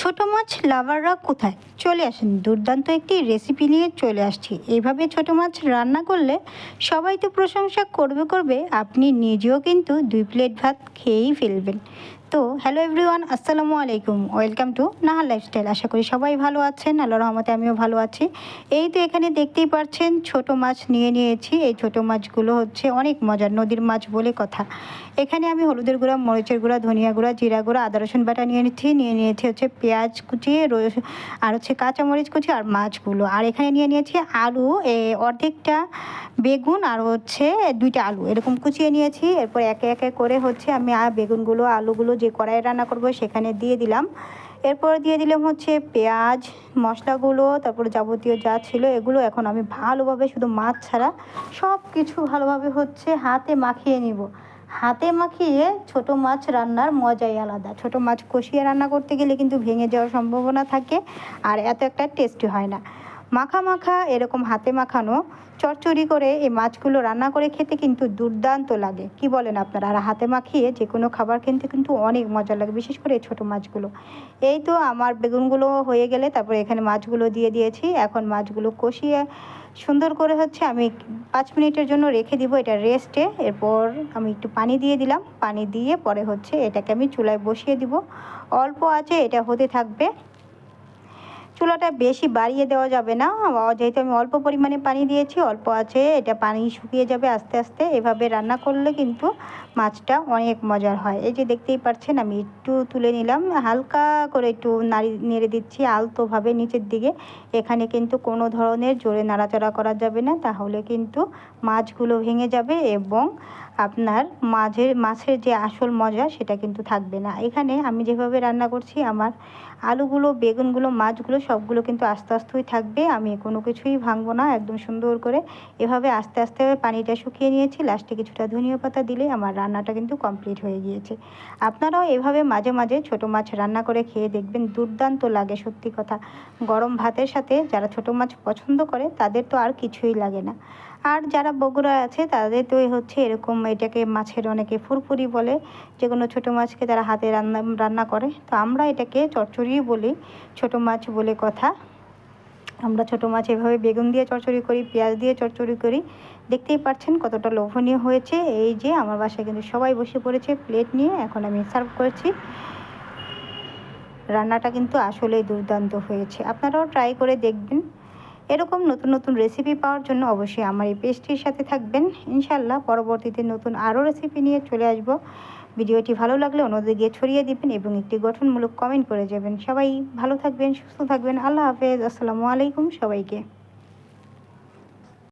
ছোট মাছ লাভাররা কোথায়? চলে আসেন। দুর্দান্ত একটি রেসিপি নিয়ে চলে আসছি। এভাবে ছোট মাছ রান্না করলে সবাই তো প্রশংসা করবে করবে, আপনি নিজেও কিন্তু দুই প্লেট ভাত খেয়েই ফেলবেন। তো হ্যালো এভরিওয়ান আসসালামু আলাইকুম। ওয়েলকাম টু নাহার লাইফস্টাইল আশা করি সবাই ভালো আছেন আল্লাহ রহমতে আমিও ভালো আছি। এই তো এখানে দেখতেই পাচ্ছেন ছোট মাছ নিয়ে নিয়েছি। এই ছোট মাছগুলো হচ্ছে অনেক মজার, নদীর মাছ বলে কথা। এখানে আমি হলুদের গুঁড়া, মরিচের গুঁড়া, ধনিয়া গুঁড়া, জিরা গুঁড়া, আদা, রসুন বাটা নিয়ে নিচ্ছি। নিয়ে নিয়েছি হচ্ছে পেঁয়াজ কুচি আর হচ্ছে কাঁচামরিচ কুচি আর মাছগুলো। আর এখানে নিয়ে নিয়েছি আলু অর্ধেকটা বেগুন আর হচ্ছে দুইটা আলু। এরকম কুচিয়ে নিয়েছি। এরপর একে একে করে হচ্ছে আমি আর বেগুনগুলো, আলুগুলো যে কড়াইয়ে রান্না করব সেখানে দিয়ে দিলাম। এরপর দিয়ে দিলাম হচ্ছে পেঁয়াজ, মশলাগুলো, তারপর যাবতীয় যা ছিল এগুলো এখন আমি ভালোভাবে শুধু মাছ ছাড়া সব কিছু ভালোভাবে হচ্ছে হাতে মাখিয়ে নিব। হাতে মাখিয়ে ছোট মাছ রান্নার মজাই আলাদা। ছোট মাছ কষিয়ে রান্না করতে গেলে কিন্তু ভেঙে যাওয়ার সম্ভাবনা থাকে আর এত একটা টেস্টি হয় না। মাখা মাখা এরকম হাতে মাখানো চচ্চড়ি করে এই মাছগুলো রান্না করে খেতে কিন্তু দুর্দান্ত লাগে। কি বলেন আপনারা? আর হাতে মাখিয়ে যে কোনো খাবার খেতে কিন্তু অনেক মজা লাগে, বিশেষ করে এই ছোটো মাছগুলো। এই তো আমার বেগুনগুলো হয়ে গেলে তারপরে এখানে মাছগুলো দিয়ে দিয়েছি। এখন মাছগুলো কষিয়ে সুন্দর করে হচ্ছে আমি পাঁচ মিনিটের জন্য রেখে দিব এটা রেস্টে। এরপর আমি একটু পানি দিয়ে দিলাম। পানি দিয়ে পরে হচ্ছে এটাকে আমি চুলায় বসিয়ে দিব। অল্প আছে, এটা হতে থাকবে। চুলাটা বেশি বাড়িয়ে দেওয়া যাবে না। যেহেতু আমি অল্প পরিমাণে পানি দিয়েছি, অল্প আছে, এটা পানি শুকিয়ে যাবে আস্তে আস্তে। এভাবে রান্না করলে কিন্তু মাছটা অনেক মজার হয়। এই যে দেখতেই পাচ্ছেন, আমি একটু তুলে নিলাম। হালকা করে একটু নাড়ি, নেড়ে দিচ্ছি আলতোভাবে নিচের দিকে। এখানে কিন্তু কোনো ধরনের জোরে নাড়াচাড়া করা যাবে না। তাহলে কিন্তু মাছগুলো ভেঙে যাবে এবং আপনার মাঝের, মাছের যে আসল মজা সেটা কিন্তু থাকবে না। এখানে আমি যেভাবে রান্না করছি, আমার আলুগুলো, বেগুনগুলো, মাছগুলো সবগুলো কিন্তু আস্তে আস্তেই থাকবে। আমি কোনো কিছুই ভাঙবো না, একদম সুন্দর করে। এভাবে আস্তে আস্তে পানিটা শুকিয়ে নিয়েছি, লাস্টে কিছুটা ধনিয়া পাতা দিলে আমার রান্নাটা কিন্তু কমপ্লিট হয়ে গিয়েছে। আপনারাও এভাবে মাঝে মাঝে ছোট মাছ রান্না করে খেয়ে দেখবেন, দুর্দান্ত লাগে সত্যি কথা। গরম ভাতের সাথে যারা ছোট মাছ পছন্দ করে, তাদের তো আর কিছুই লাগে না। আর যারা বগুড়া আছে, তাদের তো হচ্ছে এরকম এটাকে মাছের অনেকে ফুরফুরি বলে যে কোনো ছোটো মাছকে তারা হাতে রান্না রান্না করে। তো আমরা এটাকে চচ্চড়ি বলি, ছোট মাছ বলে কথা। আমরা ছোট মাছ এভাবে বেগুন দিয়ে চচ্চড়ি করি, পেঁয়াজ দিয়ে চচ্চড়ি করি। দেখতেই পাচ্ছেন কতটা লোভনীয় হয়েছে। এই যে আমার বাসায় কিন্তু সবাই বসে পড়েছে প্লেট নিয়ে, এখন আমি সার্ভ করছি। রান্নাটা কিন্তু আসলেই দুর্দান্ত হয়েছে। আপনারাও ট্রাই করে দেখবেন। এরকম নতুন নতুন রেসিপি পাওয়ার জন্য অবশ্যই আমার এই পেজটির সাথে থাকবেন। ইনশাল্লাহ পরবর্তীতে নতুন আরও রেসিপি নিয়ে চলে আসব। ভিডিওটি ভালো লাগলে অন্যদের গিয়ে ছড়িয়ে দিবেন এবং একটি গঠনমূলক কমেন্ট করে যাবেন। সবাই ভালো থাকবেন, সুস্থ থাকবেন। আল্লাহ হাফেজ। আসসালামু আলাইকুম সবাইকে।